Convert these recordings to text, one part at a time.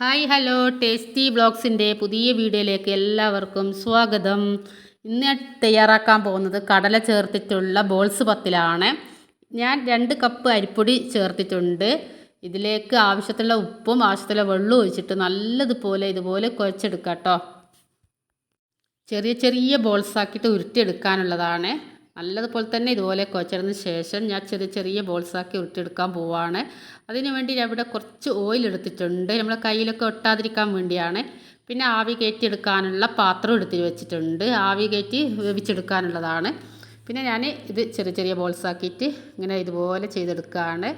Hi hello tasty ബ്ലോഗ്സിന്റെ പുതിയ വീഡിയോയിലേക്ക് എല്ലാവർക്കും സ്വാഗതം. ഇന്ന് തയ്യാറാക്കാൻ പോകുന്നത് കടല ചേർത്തിട്ടുള്ള ബോൾസ് പത്തിലാണ്. ഞാൻ രണ്ട് കപ്പ് അരിപ്പൊടി ചേർത്തിട്ടുണ്ട്. ഇതിലേക്ക് ആവശ്യത്തിലുള്ള ഉപ്പും ആവശ്യത്തിലുള്ള വെള്ളവും ഒഴിച്ചിട്ട് നല്ലതുപോലെ ഇതുപോലെ കുഴച്ചെടുക്കാം കേട്ടോ. ചെറിയ ചെറിയ ബോൾസ് ആക്കിയിട്ട് ഉരുട്ടിയെടുക്കാനുള്ളതാണ്. നല്ലതുപോലെ തന്നെ ഇതുപോലെ കുഴച്ചതിന് ശേഷം ഞാൻ ചെറിയ ചെറിയ ബോൾസാക്കി ഉരുട്ടിയെടുക്കാൻ പോവാണ്. അതിന് വേണ്ടി ഇവിടെ കുറച്ച് ഓയിൽ എടുത്തിട്ടുണ്ട്. നമ്മളെ കയ്യിലൊക്കെ ഒട്ടാതിരിക്കാൻ വേണ്ടിയാണ്. പിന്നെ ആവി കയറ്റി എടുക്കാനുള്ള പാത്രം എടുത്ത് വെച്ചിട്ടുണ്ട്. ആവി കയറ്റി വേവിച്ചെടുക്കാനുള്ളതാണ്. പിന്നെ ഞാൻ ഇത് ചെറിയ ചെറിയ ബോൾസാക്കിയിട്ട് ഇങ്ങനെ ഇതുപോലെ ചെയ്തെടുക്കുകയാണ്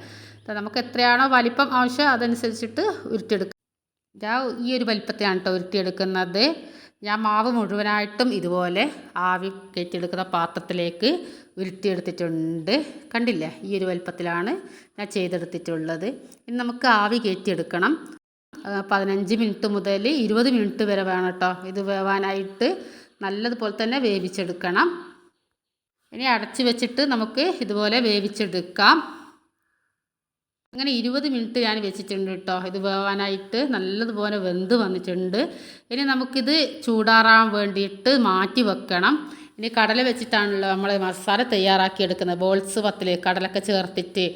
നമുക്ക് എത്രയാണോ വലിപ്പം ആവശ്യം അതനുസരിച്ചിട്ട് ഉരുട്ടിയെടുക്കുക ഞാൻ ഈ ഒരു വലിപ്പത്തിലാണ് കേട്ടോ ഉരുട്ടിയെടുക്കുന്നത്. ഞാൻ മാവ് മുഴുവനായിട്ടും ഇതുപോലെ ആവി കയറ്റിയെടുക്കുന്ന പാത്രത്തിലേക്ക് ഉരുട്ടിയെടുത്തിട്ടുണ്ട്. കണ്ടില്ലേ? ഈ ഒരു വലുപ്പത്തിലാണ് ഞാൻ ചെയ്തെടുത്തിട്ടുള്ളത്. ഇനി നമുക്ക് ആവി കയറ്റിയെടുക്കണം. പതിനഞ്ച് മിനിറ്റ് മുതൽ ഇരുപത് മിനിറ്റ് വരെ വേണം കേട്ടോ. ഇത് വേവാനായിട്ട് നല്ലതുപോലെ തന്നെ വേവിച്ചെടുക്കണം. ഇനി അടച്ചു വെച്ചിട്ട് നമുക്ക് ഇതുപോലെ വേവിച്ചെടുക്കാം. അങ്ങനെ ഇരുപത് മിനിറ്റ് ഞാൻ വെച്ചിട്ടുണ്ട് കേട്ടോ ഇത് വേവാനായിട്ട് നല്ലതുപോലെ വെന്ത് വന്നിട്ടുണ്ട്. ഇനി നമുക്കിത് ചൂടാറാൻ വേണ്ടിയിട്ട് മാറ്റി വെക്കണം. ഇനി കടല വെച്ചിട്ടാണല്ലോ നമ്മൾ മസാല തയ്യാറാക്കി എടുക്കുന്നത്. ബോൾസ് പത്തിൽ കടലൊക്കെ ചേർത്തിട്ട്.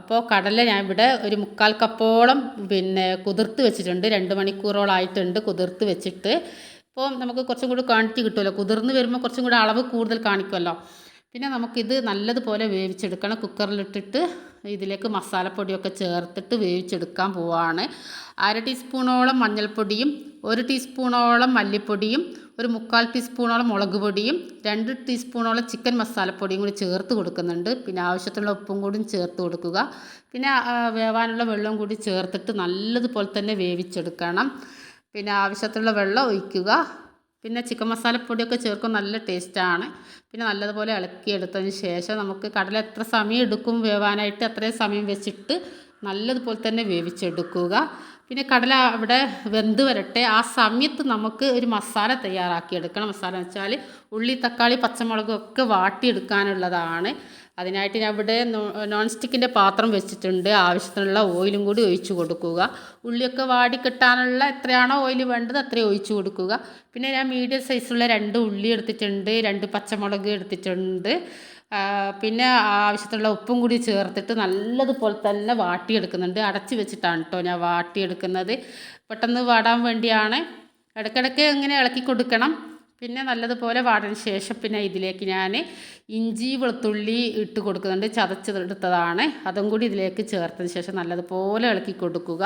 അപ്പോൾ കടല ഞാൻ ഇവിടെ ഒരു മുക്കാൽ കപ്പോളം പിന്നെ കുതിർത്ത് വെച്ചിട്ടുണ്ട്. രണ്ട് മണിക്കൂറോളായിട്ടുണ്ട് കുതിർത്ത് വെച്ചിട്ട്. ഇപ്പോൾ നമുക്ക് കുറച്ചും കൂടി ക്വാണ്ടിറ്റി കിട്ടുമല്ലോ. കുതിർന്ന് വരുമ്പോൾ കുറച്ചും കൂടി അളവ് കൂടുതൽ കാണിക്കുമല്ലോ. പിന്നെ നമുക്കിത് നല്ലതുപോലെ വേവിച്ചെടുക്കണം. കുക്കറിലിട്ടിട്ട് ഇതിലേക്ക് മസാലപ്പൊടിയൊക്കെ ചേർത്തിട്ട് വേവിച്ചെടുക്കാൻ പോവാണ്. അര ടീസ്പൂണോളം മഞ്ഞൾപ്പൊടിയും ഒരു ടീസ്പൂണോളം മല്ലിപ്പൊടിയും ഒരു മുക്കാൽ ടീസ്പൂണോളം മുളക് പൊടിയും രണ്ട് ടീസ്പൂണോളം ചിക്കൻ മസാലപ്പൊടിയും കൂടി ചേർത്ത് കൊടുക്കുന്നുണ്ട്. പിന്നെ ആവശ്യത്തിനുള്ള ഉപ്പും കൂടി ചേർത്ത് കൊടുക്കുക. പിന്നെ വേവാനുള്ള വെള്ളം കൂടി ചേർത്തിട്ട് നല്ലതുപോലെ തന്നെ വേവിച്ചെടുക്കണം. പിന്നെ ആവശ്യത്തിനുള്ള വെള്ളം ഒഴിക്കുക. പിന്നെ ചിക്കൻ മസാലപ്പൊടിയൊക്കെ ചേർക്കും നല്ല ടേസ്റ്റാണ് പിന്നെ നല്ലതുപോലെ ഇളക്കിയെടുത്തതിന് ശേഷം നമുക്ക് കടല എത്ര സമയം എടുക്കും വേവാനായിട്ട് അത്രയും സമയം വെച്ചിട്ട് നല്ലതുപോലെ തന്നെ വേവിച്ചെടുക്കുക. പിന്നെ കടല അവിടെ വെന്ത് വരട്ടെ. ആ സമയത്ത് നമുക്ക് ഒരു മസാല തയ്യാറാക്കി എടുക്കണം മസാല എന്ന് വെച്ചാൽ ഉള്ളി തക്കാളി പച്ചമുളകും ഒക്കെ വാട്ടിയെടുക്കാനുള്ളതാണ്. അതിനായിട്ട് ഞാൻ ഇവിടെ നോൺ സ്റ്റിക്കിന്റെ പാത്രം വെച്ചിട്ടുണ്ട്. ആവശ്യത്തിനുള്ള ഓയിലും കൂടി ഒഴിച്ചു കൊടുക്കുക. ഉള്ളിയൊക്കെ വാടി കിട്ടാനുള്ള എത്രയാണോ ഓയിൽ വേണ്ടത് അത്രയും ഒഴിച്ചു കൊടുക്കുക. പിന്നെ ഞാൻ മീഡിയം സൈസുള്ള രണ്ട് ഉള്ളി എടുത്തിട്ടുണ്ട് രണ്ട് പച്ചമുളക് എടുത്തിട്ടുണ്ട്. പിന്നെ ആവശ്യത്തിനുള്ള ഉപ്പും കൂടി ചേർത്തിട്ട് നല്ലതുപോലെ തന്നെ വാട്ടിയെടുക്കുന്നുണ്ട്. അടച്ച് വെച്ചിട്ടാണ് കേട്ടോ ഞാൻ വാട്ടിയെടുക്കുന്നത്. പെട്ടെന്ന് വാടാൻ വേണ്ടിയാണ്. ഇടയ്ക്കിടയ്ക്ക് ഇങ്ങനെ ഇളക്കി കൊടുക്കണം. പിന്നെ നല്ലതുപോലെ വാടിന് ശേഷം പിന്നെ ഇതിലേക്ക് ഞാൻ ഇഞ്ചി വെളുത്തുള്ളി ഇട്ട് കൊടുക്കുന്നുണ്ട്. ചതച്ചെടുത്തതാണ് അതും കൂടി ഇതിലേക്ക് ചേർത്തതിന് ശേഷം നല്ലതുപോലെ ഇളക്കി കൊടുക്കുക.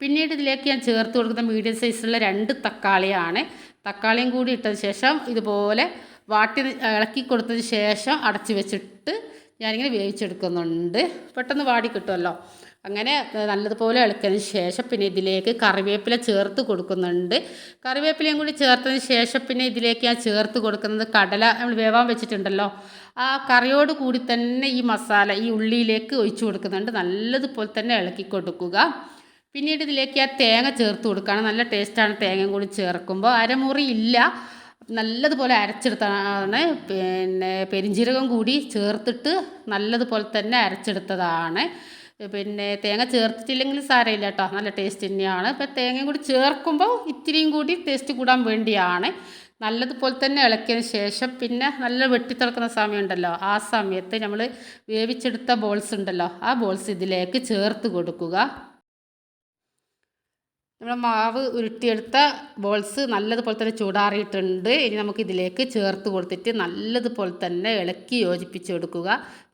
പിന്നീട് ഇതിലേക്ക് ഞാൻ ചേർത്ത് കൊടുക്കുന്ന മീഡിയം സൈസിലുള്ള രണ്ട് തക്കാളിയാണ്. തക്കാളിയും കൂടി ഇട്ടതിന് ശേഷം ഇതുപോലെ വാട്ടി ഇളക്കി കൊടുത്തതിന് ശേഷം അടച്ചു വെച്ചിട്ട് ഞാനിങ്ങനെ വേവിച്ചെടുക്കുന്നുണ്ട്. പെട്ടെന്ന് വാടി കിട്ടുമല്ലോ. അങ്ങനെ നല്ലതുപോലെ ഇളക്കിയതിന് ശേഷം പിന്നെ ഇതിലേക്ക് കറിവേപ്പില ചേർത്ത് കൊടുക്കുന്നുണ്ട്. കറിവേപ്പിലയും കൂടി ചേർത്തതിന് ശേഷം പിന്നെ ഇതിലേക്ക് ഞാൻ ചേർത്ത് കൊടുക്കുന്നത് കടല നമ്മൾ വേവാൻ വെച്ചിട്ടുണ്ടല്ലോ. ആ കറിയോട് കൂടി തന്നെ ഈ മസാല ഈ ഉള്ളിയിലേക്ക് ഒഴിച്ചു കൊടുക്കുന്നുണ്ട്. നല്ലതുപോലെ തന്നെ ഇളക്കി കൊടുക്കുക. പിന്നീട് ഇതിലേക്ക് ആ തേങ്ങ ചേർത്ത് കൊടുക്കുകയാണ്. നല്ല ടേസ്റ്റാണ് തേങ്ങയും കൂടി ചേർക്കുമ്പോൾ. അരമുറി ഇല്ല. നല്ലതുപോലെ അരച്ചെടുത്താണ്. പിന്നെ പെരിഞ്ജീരകം കൂടി ചേർത്തിട്ട് നല്ലതുപോലെ തന്നെ അരച്ചെടുത്തതാണ്. പിന്നെ തേങ്ങ ചേർത്തിട്ടില്ലെങ്കിൽ സാരമില്ല കേട്ടോ. നല്ല ടേസ്റ്റ് തന്നെയാണ്. അപ്പോൾ തേങ്ങയും കൂടി ചേർക്കുമ്പോൾ ഇത്തിരിയും കൂടി ടേസ്റ്റ് കൂടാൻ വേണ്ടിയാണ്. നല്ലതുപോലെ തന്നെ ഇളക്കിയതിന് ശേഷം പിന്നെ നല്ല വെട്ടിത്തിളക്കുന്ന സമയമുണ്ടല്ലോ. ആ സമയത്ത് നമ്മൾ വേവിച്ചെടുത്ത ബോൾസ് ഉണ്ടല്ലോ. ആ ബോൾസ് ഇതിലേക്ക് ചേർത്ത് കൊടുക്കുക. നമ്മൾ മാവ് ഉരുട്ടിയെടുത്ത ബോൾസ് നല്ലതുപോലെ തന്നെ ചൂടാറിയിട്ടുണ്ട്. ഇനി നമുക്ക് ഇതിലേക്ക് ചേർത്ത് കൊടുത്തിട്ട് നല്ലതുപോലെ തന്നെ ഇളക്കി യോജിപ്പിച്ചെടുക്കുക.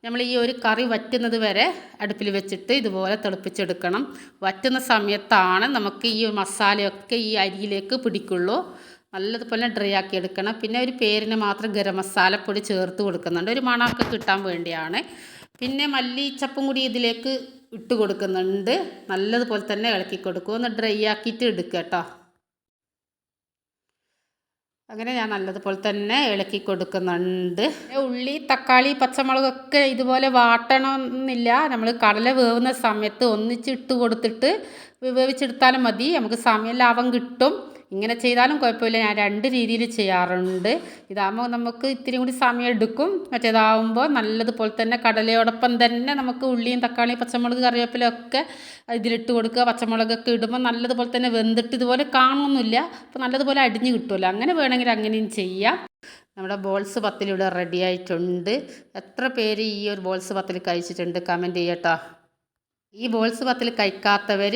നമ്മൾ ഈ ഒരു കറി വറ്റുന്നത് വരെ അടുപ്പിൽ വെച്ചിട്ട് ഇതുപോലെ തിളപ്പിച്ചെടുക്കണം. വറ്റുന്ന സമയത്താണ് നമുക്ക് ഈ മസാലയൊക്കെ ഈ അരിയിലേക്ക് പിടിക്കുള്ളൂ. നല്ലതുപോലെ ഡ്രൈ ആക്കി എടുക്കണം. പിന്നെ ഒരു പേരിന് മാത്രം ഗരം മസാലപ്പൊടി ചേർത്ത് കൊടുക്കുന്നുണ്ട്. ഒരു മണമൊക്കെ കിട്ടാൻ വേണ്ടിയാണ്. പിന്നെ മല്ലിച്ചപ്പും കൂടി ഇതിലേക്ക് ഇട്ട് കൊടുക്കുന്നുണ്ട്. നല്ലതുപോലെ തന്നെ ഇളക്കി കൊടുക്കും. ഒന്ന് ഡ്രൈ ആക്കിയിട്ട് എടുക്കുക കേട്ടോ. അങ്ങനെ ഞാൻ നല്ലതുപോലെ തന്നെ ഇളക്കി കൊടുക്കുന്നുണ്ട്. ഉള്ളി തക്കാളി പച്ചമുളകൊക്കെ ഇതുപോലെ വാട്ടണമെന്നില്ല. നമ്മൾ കടല വേവുന്ന സമയത്ത് ഒന്നിച്ചിട്ട് കൊടുത്തിട്ട് വേവിച്ചെടുത്താലും മതി. നമുക്ക് സമയം ലാഭം കിട്ടും. ഇങ്ങനെ ചെയ്താലും കുഴപ്പമില്ല. ഞാൻ രണ്ട് രീതിയിൽ ചെയ്യാറുണ്ട്. ഇതാകുമ്പോൾ നമുക്ക് ഇത്തിരി കൂടി സമയം എടുക്കും. മറ്റേതാവുമ്പോൾ നല്ലതുപോലെ തന്നെ കടലയോടൊപ്പം തന്നെ നമുക്ക് ഉള്ളിയും തക്കാളിയും പച്ചമുളക് കറിവേപ്പിലൊക്കെ ഇതിലിട്ട് കൊടുക്കുക. പച്ചമുളകൊക്കെ ഇടുമ്പോൾ നല്ലതുപോലെ തന്നെ വെന്തിട്ട് ഇതുപോലെ കാണുമൊന്നുമില്ല. അപ്പോൾ നല്ലതുപോലെ അടിഞ്ഞു കിട്ടുമല്ലോ. അങ്ങനെ വേണമെങ്കിൽ അങ്ങനെയും ചെയ്യാം. നമ്മുടെ ബോൾസ് പത്തിലിവിടെ റെഡി ആയിട്ടുണ്ട്. എത്ര പേര് ഈ ഒരു ബോൾസ് പത്തിൽ കഴിച്ചിട്ടുണ്ട്? കമന്റ് ചെയ്യട്ടോ ഈ ബോൾസ് പത്തിൽ കഴിക്കാത്തവർ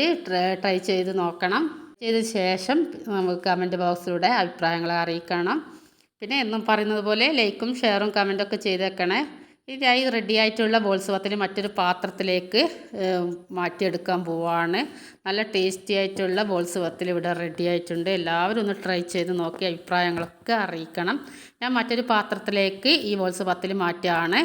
ട്രൈ ചെയ്ത് നോക്കണം. ചെയ്ത ശേഷം നമുക്ക് കമന്റ് ബോക്സിലൂടെ അഭിപ്രായങ്ങൾ അറിയിക്കണം. പിന്നെ എന്നും പറയുന്നത് പോലെ ലൈക്കും ഷെയറും കമന്റൊക്കെ ചെയ്തേക്കണേ. ഇതായി റെഡി ആയിട്ടുള്ള ബോൾസവത്തിന് മറ്റൊരു പാത്രത്തിലേക്ക് മാറ്റിയെടുക്കാൻ പോവാണ്. നല്ല ടേസ്റ്റി ആയിട്ടുള്ള ബോൾസവത്തിൽ ഇവിടെ റെഡി ആയിട്ടുണ്ട്. എല്ലാവരും ഒന്ന് ട്രൈ ചെയ്ത് നോക്കി അഭിപ്രായങ്ങളൊക്കെ അറിയിക്കണം. ഞാൻ മറ്റൊരു പാത്രത്തിലേക്ക് ഈ ബോൾസവത്തിൽ മാറ്റുകയാണ്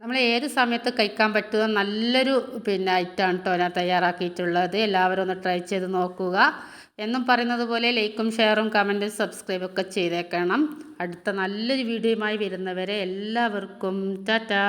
നമ്മൾ ഏത് സമയത്ത് കഴിക്കാൻ പറ്റുന്ന നല്ലൊരു പിന്നെ ഐറ്റമാണ് കേട്ടോ ഞാൻ തയ്യാറാക്കിയിട്ടുള്ളത്. എല്ലാവരും ഒന്ന് ട്രൈ ചെയ്ത് നോക്കുക. എന്നും പറയുന്നത് പോലെ ലൈക്കും ഷെയറും കമന്റും സബ്സ്ക്രൈബും ഒക്കെ ചെയ്തേക്കണം. അടുത്ത നല്ലൊരു വീഡിയോയുമായി വരുന്നവരെ എല്ലാവർക്കും ടാറ്റാ